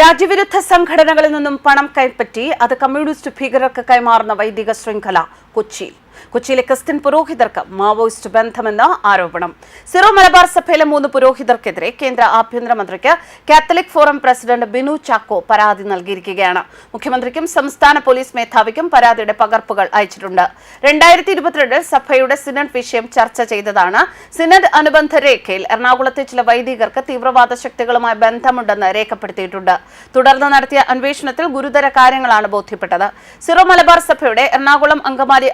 രാജ്യവിരുദ്ധ സംഘടനകളിൽ നിന്നും പണം കൈപ്പറ്റി അത് കമ്മ്യൂണിസ്റ്റ് ഭീകരർക്ക് കൈമാറുന്ന വൈദിക ശൃംഖല കൊച്ചിയിൽ. കൊച്ചിയിലെ ക്രിസ്ത്യൻ പുരോഹിതർക്ക് മാവോയിസ്റ്റ് ബന്ധമെന്ന ആരോപണം. സിറോ മലബാർ സഭയിലെ മൂന്ന് പുരോഹിതർക്കെതിരെ കേന്ദ്ര ആഭ്യന്തരമന്ത്രിക്ക് Catholic forum president Binu Chacko പരാതി നൽകിയിരിക്കുകയാണ്. മുഖ്യമന്ത്രിക്കും സംസ്ഥാന പോലീസ് മേധാവിക്കും പരാതിയുടെ പകർപ്പുകൾ അയച്ചിട്ടുണ്ട്. രണ്ടായിരത്തി ഇരുപത്തിരണ്ടിൽ സഭയുടെ സിനഡ് വിഷയം ചർച്ച ചെയ്തതാണ് സിനഡ് അനുബന്ധ രേഖയിൽ എറണാകുളത്തെ ചില വൈദികർക്ക് തീവ്രവാദ ശക്തികളുമായി ബന്ധമുണ്ടെന്ന് രേഖപ്പെടുത്തിയിട്ടുണ്ട്. തുടർന്ന് നടത്തിയ അന്വേഷണത്തിൽ ഗുരുതര കാര്യങ്ങളാണ് ബോധ്യപ്പെട്ടത്. സിറോ മലബാർ സഭയുടെ എറണാകുളം അങ്കമാലി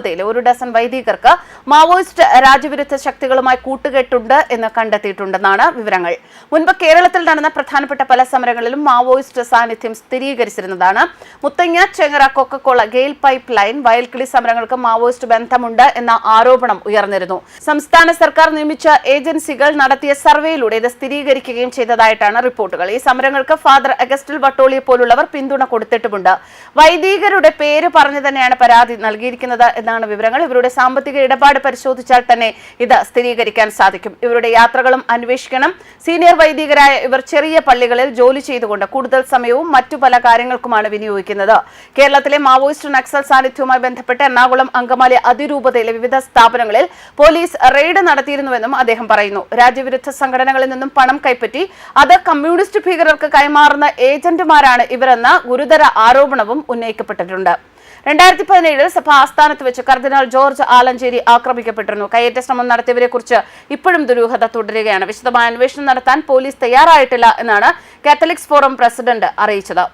അതിരൂപതയിലെ ഒരു ഡസൻ വൈദികർക്ക് മാവോയിസ്റ്റ് രാജ്യവിരുദ്ധ ശക്തികളുമായി കൂട്ടുകെട്ടുണ്ട് എന്ന് കണ്ടെത്തിയിട്ടുണ്ടെന്നാണ് വിവരങ്ങൾ. മുൻപ് കേരളത്തിൽ നടന്ന പ്രധാനപ്പെട്ട പല സമരങ്ങളിലും മാവോയിസ്റ്റ് സാന്നിധ്യം സ്ഥിരീകരിച്ചിരുന്നതാണ്. Muthanga Chengara Coca Cola GAIL pipeline Vayalkili സമരങ്ങൾക്ക് Maoist ബന്ധമുണ്ട് എന്ന ആരോപണം ഉയർന്നിരുന്നു. സംസ്ഥാന സർക്കാർ നിയമിച്ച ഏജൻസികൾ നടത്തിയ സർവേയിലൂടെ ഇത് സ്ഥിരീകരിക്കുകയും ചെയ്തതായിട്ടാണ് റിപ്പോർട്ടുകൾ. ഈ സമരങ്ങൾക്ക് ഫാദർ അഗസ്റ്റിൽ വട്ടോളിയെ പോലുള്ളവർ പിന്തുണ കൊടുത്തിട്ടുമുണ്ട്. വൈദികരുടെ പേര് പറഞ്ഞു തന്നെയാണ് പരാതി നൽകിയിരിക്കുന്നത് എന്നാണ് വിവരങ്ങൾ? ഇവരുടെ സാമ്പത്തിക ഇടപാട് പരിശോധിച്ചാൽ തന്നെ ഇത് സ്ഥിരീകരിക്കാൻ സാധിക്കും. ഇവരുടെ യാത്രകളും അന്വേഷിക്കണം. സീനിയർ വൈദികരായ ഇവർ ചെറിയ പള്ളികളിൽ ജോലി ചെയ്തുകൊണ്ട് കൂടുതൽ സമയവും മറ്റു പല കാര്യങ്ങൾക്കുമാണ് വിനിയോഗിക്കുന്നത്. കേരളത്തിലെ മാവോയിസ്റ്റ് നക്സൽ സാന്നിധ്യവുമായി ബന്ധപ്പെട്ട് എറണാകുളം അങ്കമാലി അതിരൂപതയിലെ വിവിധ സ്ഥാപനങ്ങളിൽ പോലീസ് റെയ്ഡ് നടത്തിയിരുന്നുവെന്നും അദ്ദേഹം പറയുന്നു. രാജ്യവിരുദ്ധ സംഘടനകളിൽ നിന്നും പണം കൈപ്പറ്റി അത് കമ്മ്യൂണിസ്റ്റ് ഭീകരർക്ക് കൈമാറുന്ന ഏജന്റുമാരാണ് ഇവരെന്ന ഗുരുതര ആരോപണവും ഉന്നയിക്കപ്പെട്ടിട്ടുണ്ട്. രണ്ടായിരത്തി പതിനേഴിൽ സഭ ആസ്ഥാനത്ത് വെച്ച് കർദിനാൾ ജോർജ് ആലഞ്ചേരി ആക്രമിക്കപ്പെട്ടിരുന്നു. കയ്യേറ്റ ശ്രമം നടത്തിയവരെ കുറിച്ച് ഇപ്പോഴും ദുരൂഹത തുടരുകയാണ്. വിശദമായ അന്വേഷണം നടത്താൻ പോലീസ് തയ്യാറായിട്ടില്ല എന്നാണ് കാത്തലിക്സ് ഫോറം പ്രസിഡന്റ് അറിയിച്ചത്.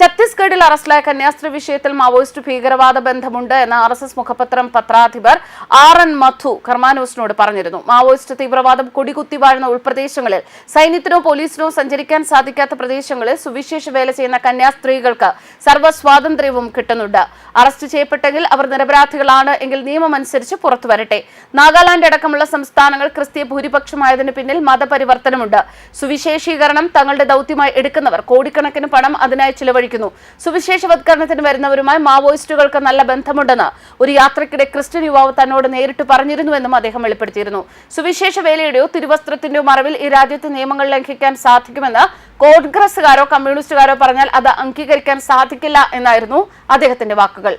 ഛത്തീസ്ഗഡിൽ അറസ്റ്റിലായ കന്യാസ്ത്രീ വിഷയത്തിൽ മാവോയിസ്റ്റ് ഭീകരവാദ ബന്ധമുണ്ട് എന്ന് ആർ എസ് എസ് മുഖപത്രം പത്രാധിപർ ആർ എൻ മധു കർമാനോസിനോട് പറഞ്ഞിരുന്നു. മാവോയിസ്റ്റ് തീവ്രവാദം കൊടികുത്തി വാഴുന്ന ഉൾപ്രദേശങ്ങളിൽ സൈന്യത്തിനോ പോലീസിനോ സഞ്ചരിക്കാൻ സാധിക്കാത്ത പ്രദേശങ്ങളിൽ സുവിശേഷ വേല ചെയ്യുന്ന കന്യാസ്ത്രീകൾക്ക് സർവസ്വാതന്ത്ര്യവും കിട്ടുന്നുണ്ട്. അറസ്റ്റ് ചെയ്യപ്പെട്ടെങ്കിൽ അവർ നിരപരാധികളാണ് എങ്കിൽ നിയമമനുസരിച്ച് പുറത്തു വരട്ടെ നാഗാലാൻഡ് അടക്കമുള്ള സംസ്ഥാനങ്ങൾ ക്രിസ്തീയ ഭൂരിപക്ഷമായതിനു പിന്നിൽ മതപരിവർത്തനമുണ്ട്. സുവിശേഷീകരണം തങ്ങളുടെ ദൌത്യമായി എടുക്കുന്നവർ കോടിക്കണക്കിന് പണം അതിനായി ചിലവഴിക്കുന്നു സുവിശേഷവത്കരണത്തിന് വരുന്നവരുമായി മാവോയിസ്റ്റുകൾക്ക് നല്ല ബന്ധമുണ്ടെന്ന് ഒരു യാത്രക്കിടെ ക്രിസ്ത്യൻ യുവാവ് തന്നോട് നേരിട്ട് പറഞ്ഞിരുന്നുവെന്നും അദ്ദേഹം വെളിപ്പെടുത്തിയിരുന്നു. സുവിശേഷ വേലയുടെയോ തിരുവസ്ത്രത്തിന്റെയോ മറവിൽ ഈ രാജ്യത്തെ നിയമങ്ങൾ ലംഘിക്കാൻ സാധിക്കുമെന്ന് കോൺഗ്രസുകാരോ കമ്മ്യൂണിസ്റ്റുകാരോ പറഞ്ഞാൽ അത് അംഗീകരിക്കാൻ സാധിക്കില്ല എന്നായിരുന്നു അദ്ദേഹത്തിന്റെ വാക്കുകൾ.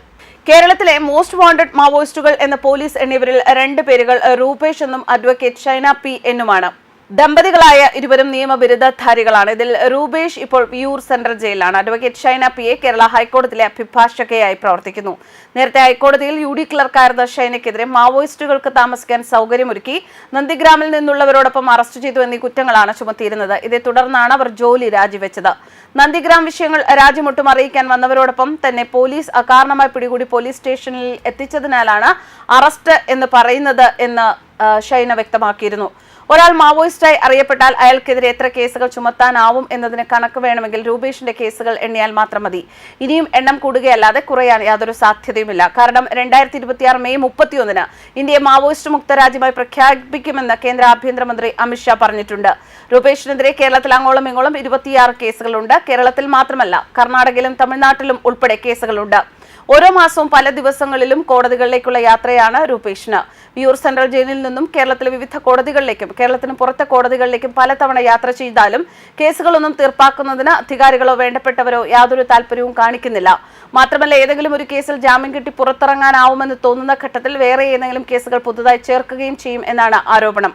കേരളത്തിലെ മോസ്റ്റ് വാണ്ടഡ് മാവോയിസ്റ്റുകൾ എന്ന പോലീസ് എന്നിവരിൽ രണ്ട് പേരുകൾ രൂപേഷ് എന്നും അഡ്വക്കേറ്റ് ഷൈന പി എന്നുമാണ്. ദമ്പതികളായ ഇരുവരും നിയമബിരുദധാരികളാണ് ഇതിൽ രൂപേഷ് ഇപ്പോൾ വിയൂർ സെൻട്രൽ ജയിലിലാണ്. Advocate Shaina P A Kerala ഹൈക്കോടതിയിലെ അഭിഭാഷകയായി പ്രവർത്തിക്കുന്നു. നേരത്തെ ഹൈക്കോടതിയിൽ യു ഡി ക്ലർക്കായിരുന്ന ഷൈനയ്ക്കെതിരെ മാവോയിസ്റ്റുകൾക്ക് താമസിക്കാൻ സൗകര്യമൊരുക്കി നന്ദിഗ്രാമിൽ നിന്നുള്ളവരോടൊപ്പം അറസ്റ്റ് ചെയ്തു എന്നീ കുറ്റങ്ങളാണ് ചുമത്തിയിരുന്നത്. ഇതേ തുടർന്നാണ് അവർ ജോലി രാജിവെച്ചത്. നന്ദിഗ്രാം വിഷയങ്ങൾ രാജ്യമൊട്ടും അറിയിക്കാൻ വന്നവരോടൊപ്പം തന്നെ പോലീസ് അകാരണമായി പിടികൂടി പോലീസ് സ്റ്റേഷനിൽ എത്തിച്ചതിനാലാണ് അറസ്റ്റ് എന്ന് പറയുന്നത് എന്ന് ഷൈന വ്യക്തമാക്കിയിരുന്നു. ഒരാൾ മാവോയിസ്റ്റായി അറിയപ്പെട്ടാൽ അയാൾക്കെതിരെ എത്ര കേസുകൾ ചുമത്താനാവും എന്നതിന് കണക്ക് വേണമെങ്കിൽ രൂപേഷിന്റെ കേസുകൾ എണ്ണിയാൽ മാത്രം മതി. ഇനിയും എണ്ണം കൂടുകയല്ലാതെ കുറയാൻ യാതൊരു സാധ്യതയുമില്ല. കാരണം രണ്ടായിരത്തി ഇരുപത്തിയാറ് മെയ് മുപ്പത്തിയൊന്നിന് ഇന്ത്യയെ മാവോയിസ്റ്റ് മുക്ത രാജ്യമായി പ്രഖ്യാപിക്കുമെന്ന് കേന്ദ്ര ആഭ്യന്തരമന്ത്രി അമിത്ഷാ പറഞ്ഞിട്ടുണ്ട്. രൂപേഷിനെതിരെ കേരളത്തിൽ അങ്ങോളം ഇങ്ങോളം ഇരുപത്തിയാറ് കേസുകളുണ്ട്. കേരളത്തിൽ മാത്രമല്ല കർണാടകയിലും തമിഴ്നാട്ടിലും ഉൾപ്പെടെ കേസുകളുണ്ട്. ഓരോ മാസവും പല ദിവസങ്ങളിലും കോടതികളിലേക്കുള്ള യാത്രയാണ് രൂപേഷിന്. വിയൂർ സെൻട്രൽ ജയിലിൽ നിന്നും കേരളത്തിലെ വിവിധ കോടതികളിലേക്കും കേരളത്തിന് പുറത്തെ കോടതികളിലേക്കും പലതവണ യാത്ര ചെയ്താലും കേസുകളൊന്നും തീർപ്പാക്കുന്നതിന് അധികാരികളോ വേണ്ടപ്പെട്ടവരോ യാതൊരു താല്പര്യവും കാണിക്കുന്നില്ല. മാത്രമല്ല ഏതെങ്കിലും ഒരു കേസിൽ ജാമ്യം കിട്ടി പുറത്തിറങ്ങാനാവുമെന്ന് തോന്നുന്ന ഘട്ടത്തിൽ വേറെ ഏതെങ്കിലും കേസുകൾ പുതുതായി ചേർക്കുകയും ചെയ്യും എന്നാണ് ആരോപണം.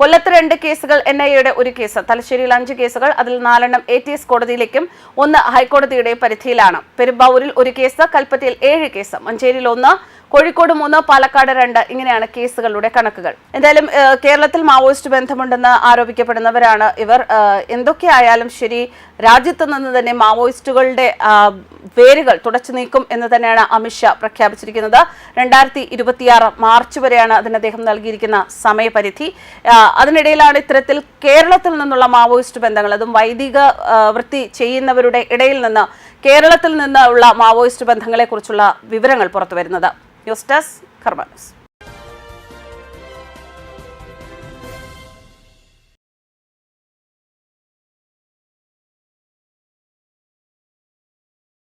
കൊല്ലത്ത് രണ്ട് കേസുകൾ എൻ ഐ എയുടെ ഒരു കേസ്. തലശ്ശേരിയിൽ അഞ്ച് കേസുകൾ അതിൽ നാലെണ്ണം എ ടി എസ് കോടതിയിലേക്കും ഒന്ന് ഹൈക്കോടതിയുടെ പരിധിയിലാണ്. പെരുമ്പാവൂരിൽ ഒരു കേസ് കൽപ്പറ്റയിൽ ഏഴ് കേസ് മഞ്ചേരിയിൽ ഒന്ന് കോഴിക്കോട് മൂന്ന് പാലക്കാട് രണ്ട് ഇങ്ങനെയാണ് കേസുകളുടെ കണക്കുകൾ. എന്തായാലും കേരളത്തിൽ മാവോയിസ്റ്റ് ബന്ധമുണ്ടെന്ന് ആരോപിക്കപ്പെടുന്നവരാണ് ഇവർ. എന്തൊക്കെയായാലും ശരി രാജ്യത്ത് നിന്ന് തന്നെ മാവോയിസ്റ്റുകളുടെ വേരുകൾ തുടച്ചു നീക്കും എന്ന് തന്നെയാണ് അമിത്ഷാ പ്രഖ്യാപിച്ചിരിക്കുന്നത്. രണ്ടായിരത്തി ഇരുപത്തിയാറ് മാർച്ച് വരെയാണ് അതിന് അദ്ദേഹം നൽകിയിരിക്കുന്ന സമയപരിധി. അതിനിടയിലാണ് ഇത്തരത്തിൽ കേരളത്തിൽ നിന്നുള്ള മാവോയിസ്റ്റ് ബന്ധങ്ങൾ. അതും വൈദിക വൃത്തി ചെയ്യുന്നവരുടെ ഇടയിൽ നിന്ന് കേരളത്തിൽ നിന്നുള്ള മാവോയിസ്റ്റ് ബന്ധങ്ങളെക്കുറിച്ചുള്ള വിവരങ്ങൾ പുറത്തു വരുന്നത് ന്യൂസ് ഡെസ്ക് കർമ്മ